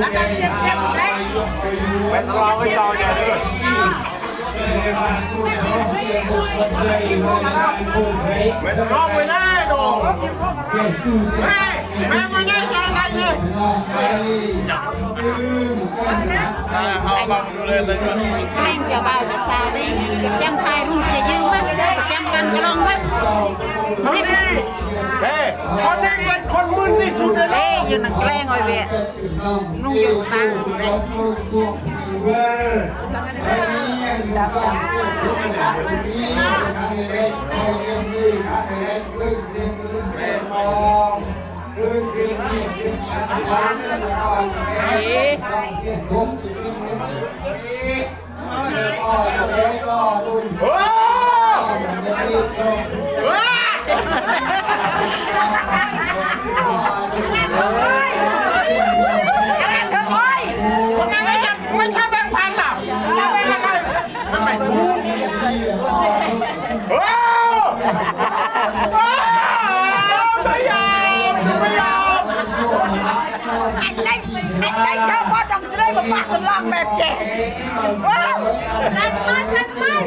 แล้วก็เจ็บเจ็บได้ไปทะเลาะกับเจ้าเนี่ยด้อไม่ทะเลาะไปแน่ดอกแม่แม่มาแน่ ใจอะไรเนี่ยเอาบังดูเลยเลยแม่งจะบ่าวจะสาวนี่กับจำถ่ายรูปจะยืมมั้ยกับจำกันกระลองมั้ยคนนี้เฮ้คนนี้เป็นคนมึนที่สุดเลยเอ้ยอยู่นังแกล้งอ้อยเวยนุ่งอยู่สตางค์เลยโอ้ว้าทำไมไม่ยังไม่ชอบแบง ค์ anh đánh anh đánh cho con đồng dưới mà bạc còn làm mẹp trẻ wow lên mai lên mai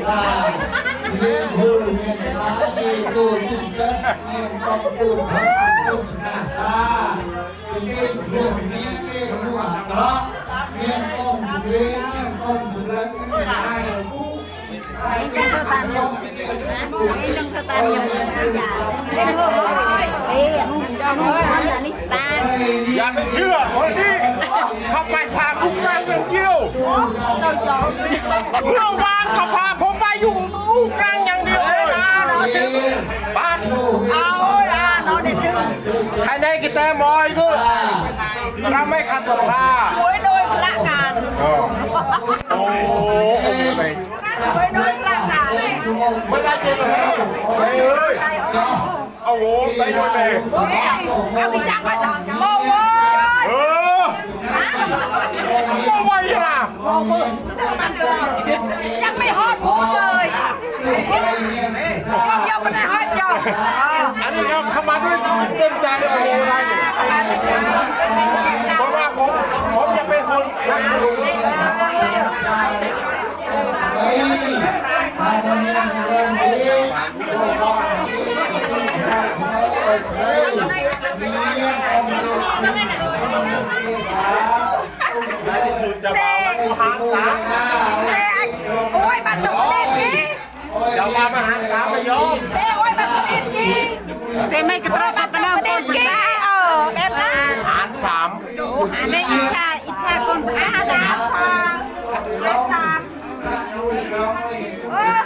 ไอ้เรื่องเธอตามยงไอ้เรื่องเธอตามยงอย่าเล่นเธอเลยเอ้ยนุ่งจะนุ่งอันนี้สตาร์อย่าเชื่อคนนี้เขาไปทางทุกงานเป็นเดียวเมื่อวานเขาพาผมไปอยู่ลูกกลางอย่างเดียวเลยนะบ้านเอาละน้องเด็กถึงใครได้กีตาร์มอยก็เราไม่ขัดศรัทธาโวยโดยพละการโอ้โห ไปโวยโดยพละการไม่ได้เจอเลยเฮ้ยเอ้ยเอาโหไปด้วยไปโอ้ยเอาไปจังไปตอนโอ้ยเออมาไว้นะโอ้ยมันเลยยังไม่ฮอดพูดเลยยังยังไม่ได้ฮอดยอดอันนี้ครับเข้ามาด้วยเต็มใจโอ้โหได้เลยเพราะว่าผมผมจะเป็นคนรักสูง โอ้ยบัตรตกเด็ดกี้จะมามหาศาลไม่ยอมเต้โอ้ยบัตรตกเด็ดกี้เต้ไม่กระโดดบัตรตกเด็ดกี้เออแบบนั้นหารสามอันนี้อิจฉาอิจฉาคนภาษาดาพาเล่นตาม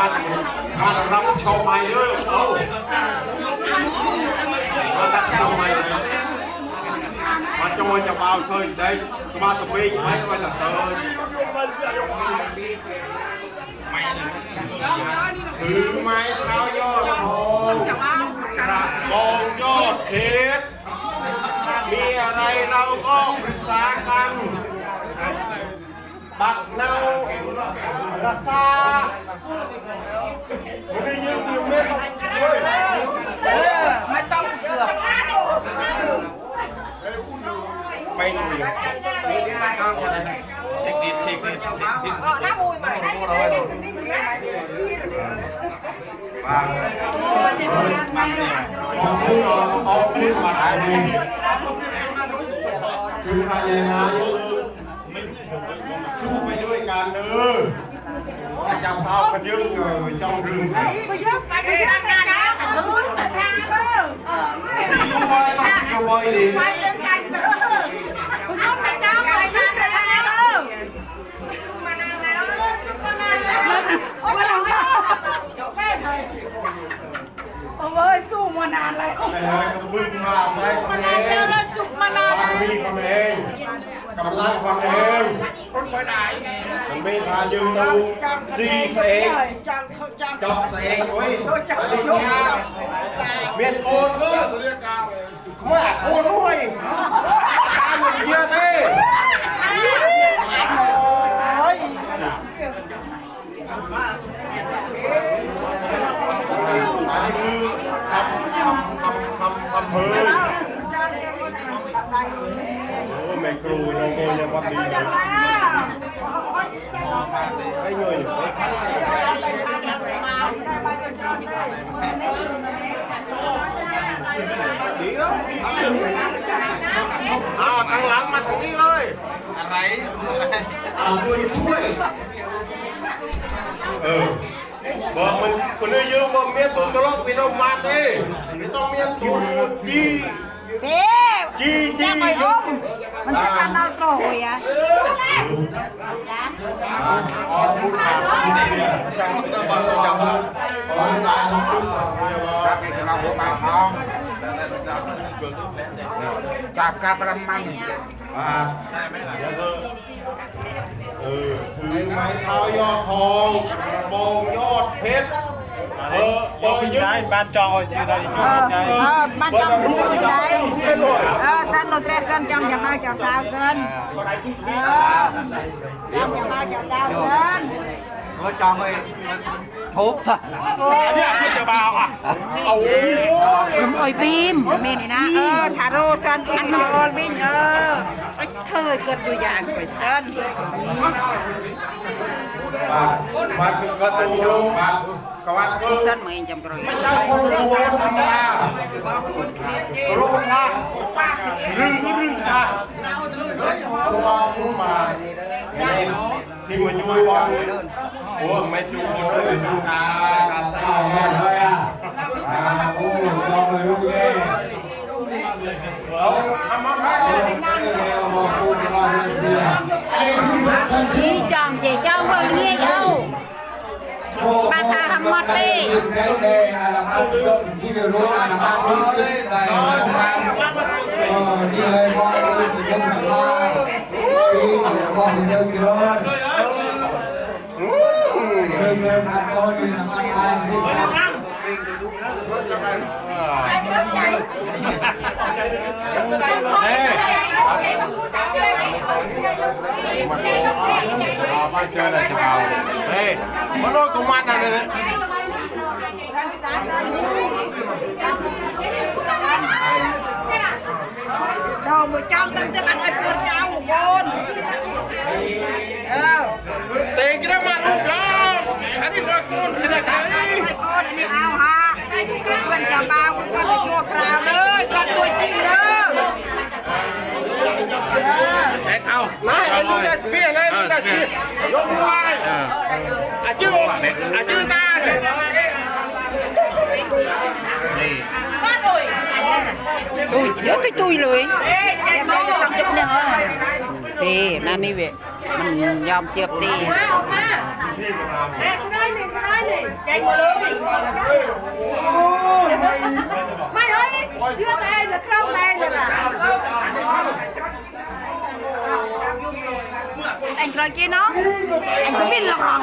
บ้านบ้านรับชาวใหม่เลยเอาบ้านรับชาวใหม่เลยมาโจยจะเบาซอยได้สมาตปีไม่ก็จะเตยถือไม้เท้ายอดโพกระบองยอดเทปมีอะไรเราก็ปรึกษากัน บักเนาระซาไม่ได้ยืมยืมเม็ดไม่ต้องเสือกไม่ยืมเช็คดิเช็ค เด้อถ้าเจ้าสาวกันยึงเออจ้องรึงไปยอะไปเยอะนะจ๊ะเออจะทางเออเออสีบอยต้องสีบอยดีไปเดินกันเออคุณต้องไปเจ้าไปทางเดินแล้วเอมานานแล้วเออซุปมานานแล้วโอ้ยเราแม่เลยโอ้ยสู้มานานแล้วแต่เลยก็บึ้งมาใส่คนเองแล้วเราสุกมานานบางทีคนเองกำลังคนเองไม่พามเอบเสกโอ้ยเมียนโกนก็มาโกนด้วยตามอย่าง เดียวเต้อันนี้คือคำคำคำคำคำเพยโอ้แม่ครูน้องโกยังวั ดดีเลยให้เงยดีแล้วอ้าวทางหลังมาทางนี้เลย อะไรอ่าช่วยช่วย เออ บอกมันคนนี้ยืมบอกเมียตัวตลกไปต้องมาเต้ไม่ต้องเมียตัวจีเอ๊ะจีจียังไม่อุ้มมันจะกันเอาโกรยอะอ๋อพูดข่าวเนี่ยจับมาขอตายพูดข่าวเนี่ยว่า นี่คือเราหัวปลาทองจั บกับรมมันาแล้วก็ถือไม้เท้ายอดทองมองยอดเพชรเออเบอร์ยึด Đấy, ban cho hồi xưa thôi เอ cho อบ้านจองอยู่ไหนเออท่านรนแทรกันจองอย่ามาจองสาวกันเออจองอย่ามาจองสาวกัน Có จอง hơi โอ้สันเนี้ยเพื่อจะมาเอาอะเอาโอ้ยมนออยบีมเมนี่นะเออทาโร่จันอันนอลวิ่เออเธอเกิดตัวอย่างไปเต้นวัดประตูวัดกวัดเส้นเมย์จำกรอนไม่ใช่คนรู้ธรรมดารู้พระรึงก็รึงพระตัวมุ่งมาที่มันยุ่ยบอล องไปดูเลยเราทำอะไรชี้จอมเจเจ้าเมืองเนี่ยเอ้าบาทาทำมอดตี cái đề là làm ăn được đi về luôn là làm ăn được cái này làm ăn ờ đi về con thì không làm ăn đi về con thì đâu kìa đừng đừng ăn con thì làm ăn ăn đi เฮ้ยเราไปเจอเลยจะเอาเโกนกันได้ hai con anh đi ao ha quên chào bao con con thì chua crào nữa con tôi chinh nữa ờ เอานายไอ้ลูกได้สเปียร์นายลูกได้สเปียร์ยกมือไหว้อาจื้ออาจื้อตาเนี่ย tôi nhớ tôi tôi lười em nói cho con chụp nè thì nam đi về mình yom chụp đi ไม่เฮ้ยเยื่ មិនយอมជឿទេរែកស្រីនេះស្រីនេះចាញ់មកលើមិនអីយឺតឯងនៅក្នុងឯងណាអញក្រោយគេណោះអញទៅមានលោកហង